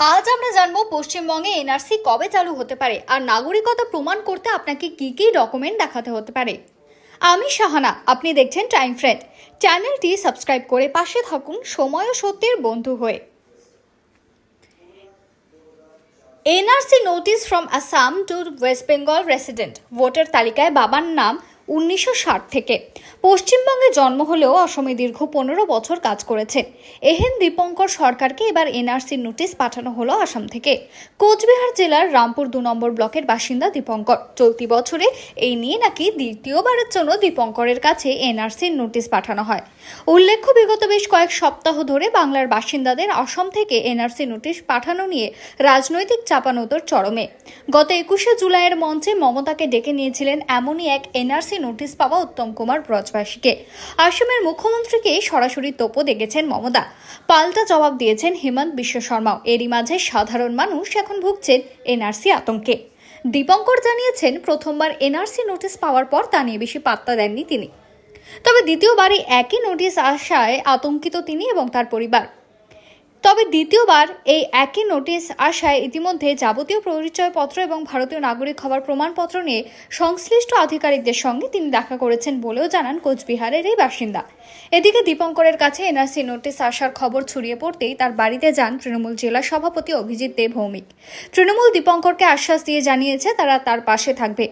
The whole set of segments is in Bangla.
আজ আমরা জানব পশ্চিমবঙ্গে এনআরসি কবে চালু হতে পারে আর নাগরিকতা প্রমাণ করতে আপনাকে কি কি ডকুমেন্ট দেখাতে হতে পারে। আমি শাহানা, আপনি দেখছেন টাইম ফ্রেন্ড চ্যানেলটি সাবস্ক্রাইব করে পাশে থাকুন সময় ও সত্যের বন্ধু হয়ে। NRC notice from Assam to West Bengal resident. Voter তালিকায় বাবার নাম উনিশশো ষাট থেকে। পশ্চিমবঙ্গে জন্ম হলেও অসমে দীর্ঘ পনেরো বছর কাজ করেছে এহেন দীপঙ্কর সরকারকে এবার এনআরসির নোটিশ পাঠানো হলো আসাম থেকে। কোচবিহার জেলার রামপুর দু নম্বর ব্লকের বাসিন্দা দীপঙ্কর। চলতি বছরে এই নিয়ে নাকি দ্বিতীয়বারের জন্য দীপঙ্করের কাছে এনআরসির নোটিশ পাঠানো হয়। উল্লেখ্য, বিগত বেশ কয়েক সপ্তাহ ধরে বাংলার বাসিন্দাদের অসম থেকে এনআরসি নোটিশ পাঠানো নিয়ে রাজনৈতিক চাপানোতর চরমে। গত একুশে জুলাইয়ের মঞ্চে মমতাকে ডেকে নিয়েছিলেন এমনই এক এনআরসি নোটিশ পাওয়া উত্তম কুমার ব্রজবাসীকে। আসামের মুখ্যমন্ত্রীকে সরাসরি তোপও দেখেছেন মমতা। পাল্টা জবাব দিয়েছেন হেমন্ত বিশ্ব শর্মাও। এরই মাঝে সাধারণ মানুষ এখন ভুগছেন এনআরসি আতঙ্কে। দীপঙ্কর জানিয়েছেন, প্রথমবার এনআরসি নোটিশ পাওয়ার পর তা নিয়ে বেশি পাত্তা দেননি তিনি। তবে দ্বিতীয়বারই একই নোটিশ আসায় আতঙ্কিত তিনি এবং তার পরিবার। তবে দ্বিতীয়বার এই একই নোটিশ আসায় ইতিমধ্যে যাবতীয় পরিচয়পত্র এবং ভারতীয় নাগরিক হওয়ার প্রমাণপত্র নিয়ে সংশ্লিষ্ট আধিকারিকদের সঙ্গে তিনি দেখা করেছেন বলেও জানান কোচবিহারের এই বাসিন্দা। এদিকে দীপঙ্করের কাছে এনআরসি নোটিশ আসার খবর ছড়িয়ে পড়তেই তার বাড়িতে যান তৃণমূল জেলা সভাপতি অভিজিৎ দেব ভৌমিক। তৃণমূল দীপঙ্করকে আশ্বাস দিয়ে জানিয়েছে তারা তার পাশে থাকবে।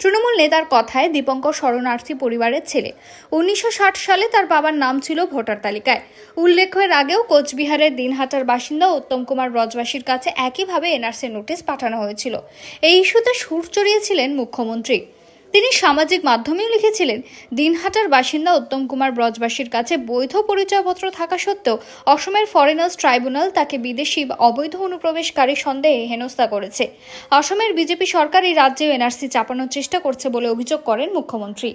তৃণমূল নেতার কথায় দীপঙ্কর শরণার্থী পরিবারের ছেলে। উনিশশো ষাট সালে তার বাবার নাম ছিল ভোটার তালিকায়। উল্লেখের আগেও কোচবিহারের দিনহাটার বাসিন্দা উত্তম কুমার ব্রজবাসীর কাছে একইভাবে এনআরসি নোটিশ পাঠানো হয়েছিল। এই ইস্যুতে সুর চড়িয়েছিলেন মুখ্যমন্ত্রী। তিনি সামাজিক মাধ্যমেও লিখেছিলেন, দিনহাটার বাসিন্দা উত্তম কুমার ব্রজবাসীর কাছে বৈধ পরিচয়পত্র থাকা সত্ত্বেও অসমের ফরেনার্স ট্রাইব্যুনাল তাকে বিদেশি অবৈধ অনুপ্রবেশকারী সন্দেহে হেনস্থা করেছে। অসমের বিজেপি সরকার এই রাজ্যে এনআরসি চাপানোর চেষ্টা করছে বলে অভিযোগ করেন মুখ্যমন্ত্রী।